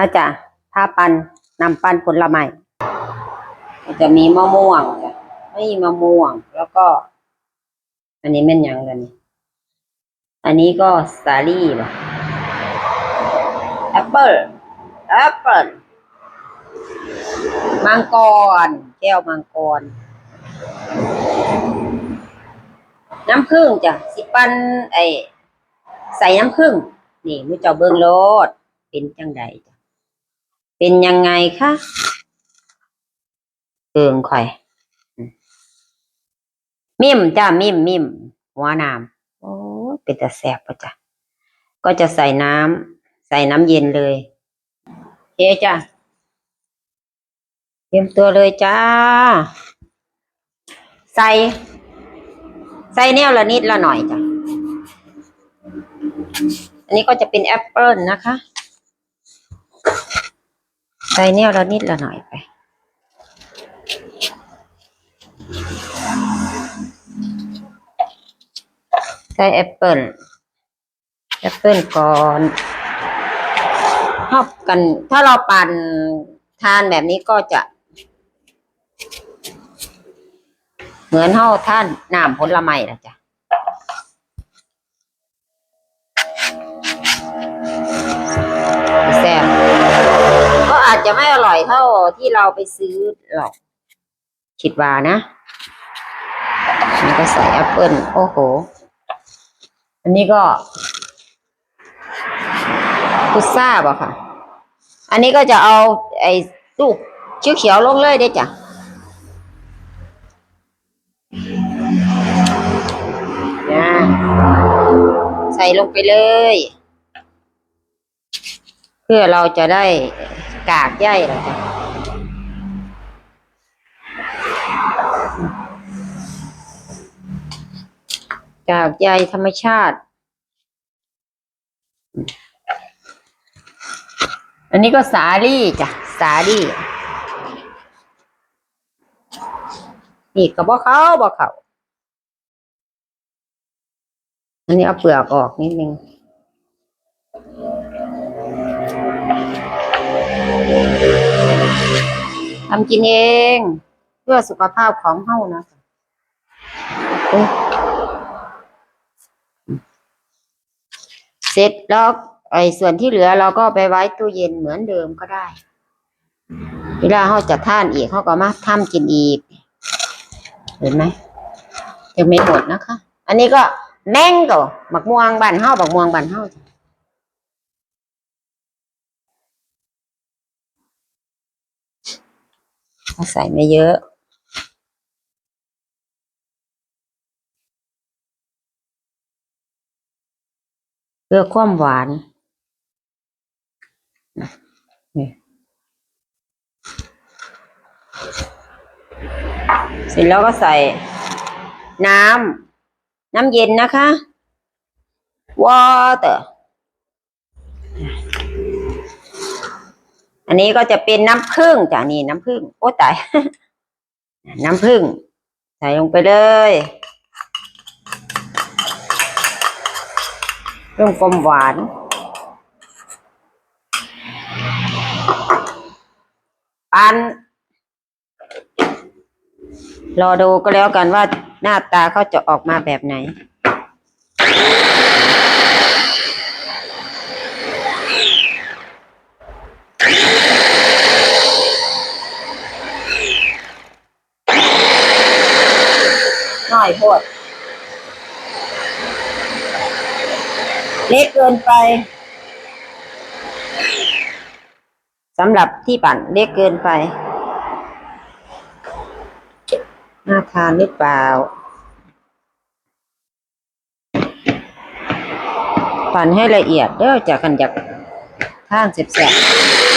มาจ้ะถ้าปันนำปันผลไม้จะมีมะม่วงจ้ะไม่มะม่วง แล้วก็ อันนี้แม่นยังกันนี่อันนี้ก็สาลี่ป่แอปเปิลแอปเปิลมังกร แก้วมังกร น้ำผึ้งจ้ะสิปันไอใส่น้ำผึ้งนี่มือเจ้าเบิงโลดเป็นจังใดจ เป็นยังไงคะเบิงข่อย มิมจ้ามิมมิมหัวน้ำโอ้เป็นแต่แสบปะจ้ะก็จะใส่น้ำใส่น้ำเย็นเลยโอเคจ้ะเตรียมตัวเลยจ้า ใส่ ใส่แนวละนิดละหน่อยจ้ะอันนี้ก็จะเป็นแอปเปิลนะคะ ส่แนวละนิดละหน่อยไป ใส่แอปเปิลแอปเปิลก่อนชอบกัน ถ้าเราปั่นทานแบบนี้ก็จะ เหมือนเฮาท่านน้ำผลไม้นะจ๊ะ จจะไม่อร่อยเท่าที่เราไปซื้อหรอกคิดว่านะนี่ก็ใส่แอปเปิลโอ้โห อันนี้ก็พุทราบ่ะค่ะ อันนี้ก็จะเอาไอ้ลูกเขียวๆลงเลยได้จ้ะนะใส่ลงไปเลย เพื่อเราจะได้ กากใยนะจ๊ะกากใยธรรมชาติ อันนี้ก็สาลี่จ้ะ สาลี่ นี่ก็บอกเขาบอกเขา อันนี้เอาเปลือกออกนิดนึง ทำกินเอง เพื่อสุขภาพของเฮานะเสร็จแล้วไอ้ส่วนที่เหลือเราก็ไปไว้ตู้เย็นเหมือนเดิมก็ได้ เวลาเขาจะท่านอีกเขาก็มาทำกินอีก เห็นไหมยังไม่หมดนะคะ อันนี้ก็แมงก็บักม่วงบานเฮาบักม่วงบานเฮาจ้ะ เอาใส่ไม่เยอะเพื่อความหวานเสร็จแล้วก็ใส่น้ำน้ำเย็นนะคะ water อันนี้ก็จะเป็นน้ำผึ้งจ้ะนี่น้ำผึ้งโอ้ตาย น้ำผึ้งใส่ลงไปเลยเพิ่มความหวาน ปันรอดูก็แล้วกันว่าหน้าตาเขาจะออกมาแบบไหน น้ อยโพดเล็กเกินไปสำหรับที่ปั่นเล็กเกินไปน่าทานหรือเปล่า ปั่นให้ละเอียดเด้อจากกันจากท่านเสียบ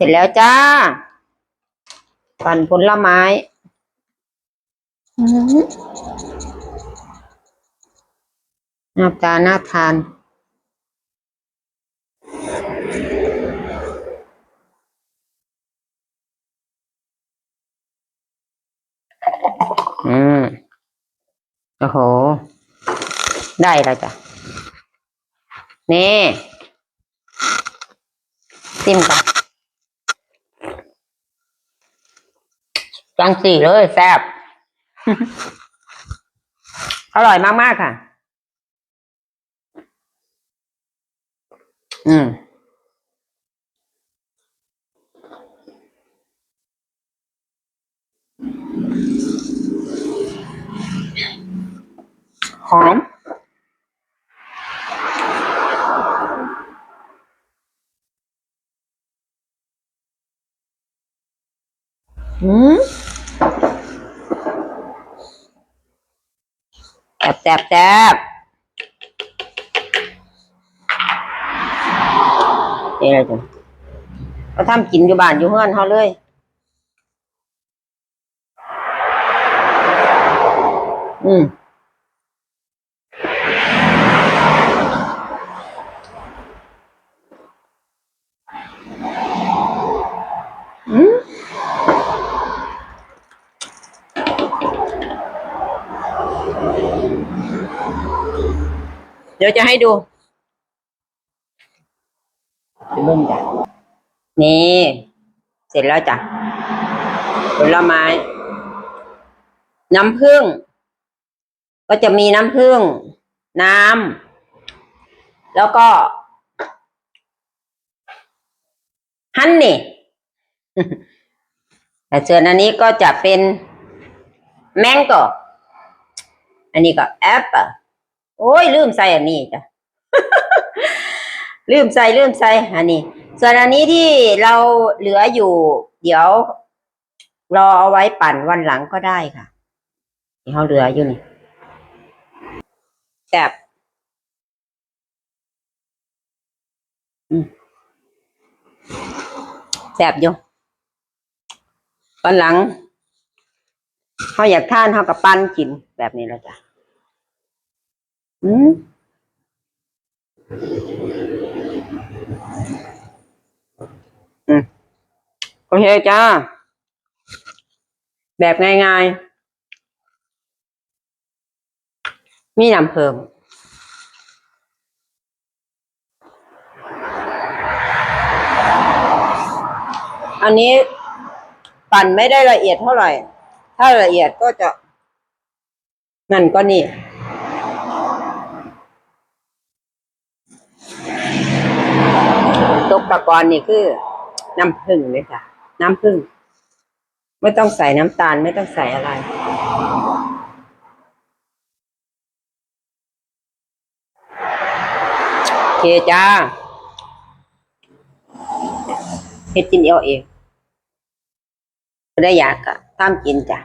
เสร็จแล้วจ้า ปั่นผลไม้หน้าตาน่าทาน อืมโอ้โห ได้แล้วจ้ะ นี่ติ้มก่อน จังสี่เลยแซ่บ อร่อยมาก ๆ ค่ะ อืม หอมอืมแซ่ บแซ่บแซ่บนี่เลยจ้ะเขาทำกินอยู่บ้านอยู่เฮือนเขาเลยอืม เดี๋ยวจะให้ดูเริ่มจ้ะนี่ เสร็จแล้วจ้ะผลไม้ น้ำผึ้งก็จะมีน้ำผึ้งน้ำแล้วก็ฮันนี่แต่ส่วนอันนี้ก็จะเป็นแมงโกอันนี้ก็แอปเปิล โอ้ยลืมใส่อันนี้จ้ะ ลืมใส่ลืมใส่อันนี้ ส่วนอันนี้ที่เราเหลืออยู่ เดี๋ยวรอเอาไว้ปั่นวันหลังก็ได้ค่ะเขาเหลืออยู่นี่แซ่บอืมแซ่บอยู่วันหลังเขาอยากทานเขากับปั้นกินแบบนี้แล้วจ้ะ อืมอืมโอเคจ้า แบบง่ายๆ มีน้ำเพิ่มอันนี้ปั่นไม่ได้ละเอียดเท่าไหร่ ถ้าละเอียดก็จะนั่นก็นี่ ตกตะกอนนี่คือน้ำผึ้งเลยค่ะ น้ำผึ้งไม่ต้องใส่น้ำตาลไม่ต้องใส่อะไร โอเคจ้าเฮ็ดกินเอาเองบ่ได้อยากอะตามกินจ้ะ